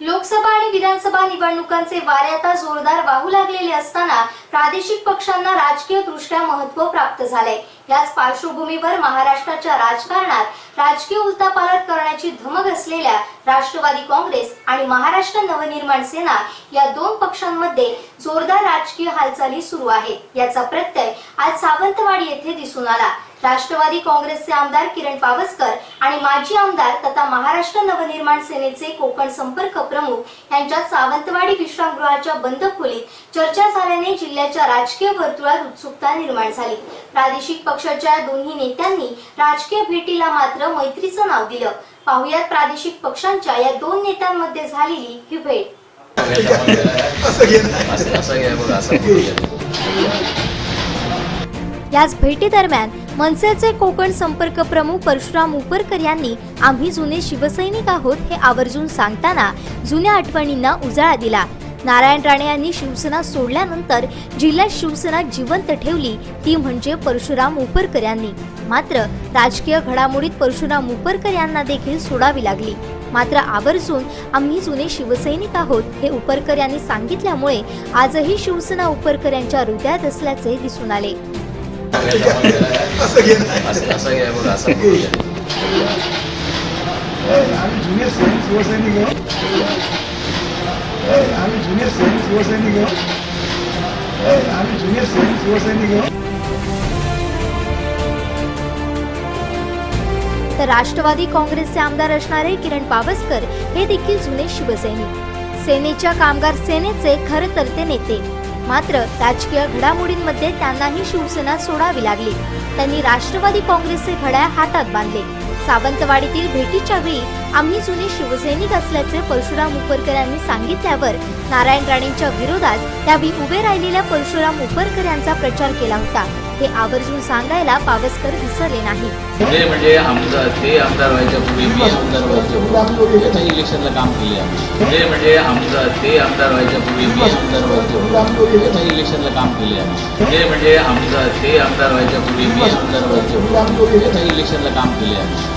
लोकसभा आणि विधानसभा निवडणुकांचे वारे आता जोरदार वाहू लागलेले असताना प्रादेशिक पक्षांना राजकीय दृष्ट्या महत्त्व प्राप्त झाले याच पार्श्वभूमीवर महाराष्ट्राच्या राजकारणात राजकीय उलथापालट करण्याची धमक असलेल्या राष्ट्रवादी काँग्रेस आणि महाराष्ट्र नवनिर्माण सेना या दोन पक्षांमध्ये जोरदार राजकीय हालचाली सुरू आहेत. याचा प्रत्यय आज सावंतवाडी येथे दिसून आला. राष्ट्रवादी काँग्रेसचे आमदार किरण पावसकर आणि माजी आमदार तथा महाराष्ट्र नवनिर्माण सेनेचे कोकण संपर्क प्रमुख यांच्यात सावंतवाडी विश्रामगृहाच्या बंद खोलीत चर्चा झाल्याने जिल्ह्याच्या राजकीय वर्तुळात उत्सुकता निर्माण झाली. प्रादेशिक पक्षाच्या दोन्ही नेत्यांनी राजकीय भेटीला मात्र मैत्रीचं नाव दिलं. पाहुयात प्रादेशिक पक्षांच्या या दोन नेत्यांमध्ये झालेली ही भेट. याच भेटीदरम्यान मनसेचे कोकण संपर्क प्रमुख परशुराम उपरकर यांनी आम्ही जुने शिवसैनिक आहोत हे आवर्जून सांगताना जुन्या आठवणींना उजाळा दिला. नारायण राणे यांनी शिवसेना सोडल्यानंतर जिल्ह्यात शिवसेना जिवंत ठेवली ती म्हणजे परशुराम उपरकर यांनी. मात्र राजकीय घडामोडीत परशुराम उपरकर यांना देखील सोडावी लागली. मात्र आवर्जून आम्ही जुने शिवसैनिक आहोत हे उपरकर यांनी सांगितल्यामुळे आजही शिवसेना उपरकर यांच्या हृदयात असल्याचे दिसून आले. असं असं बघा असं आम्ही सैनिक शिवसैनिक आम्ही सैनिक शिवसैनिक आम्ही सैनिक शिवसैनिक तर राष्ट्रवादी काँग्रेसचे आमदार असणारे किरण पावसकर हे देखील जुने शिवसैनिक. सेनेच्या कामगार सेनेचे खरं तर ते नेते. मात्र राजकीय घडामोडींमध्ये त्यांनाही शिवसेना सोडावी लागली. त्यांनी राष्ट्रवादी काँग्रेसचे घड्याळ हातात बांधले. सावंतवाडीतील भेटीच्या वेळी आम्ही जुने शिवसैनिक असल्याचे परशुराम उपरकर यांनी सांगितल्यावर नारायण राणेंच्या विरोधात त्यावेळी उभे राहिलेल्या परशुराम उपरकर यांचा प्रचार केला होता. हे आवर्जून सांगायला पावसकर विसरले नाही. ते म्हणजे आमदार ते आमदार व्हायच्या पूर्वी मी आमदार इलेक्शनला काम केले आम्ही म्हणजे आमदार ते आमदार व्हायच्या पूर्वी मी आमदार इलेक्शनला काम केले आम्ही म्हणजे आमदार ते आमदार व्हायच्या पूर्वी मी आमदार इलेक्शनला काम केले आम्ही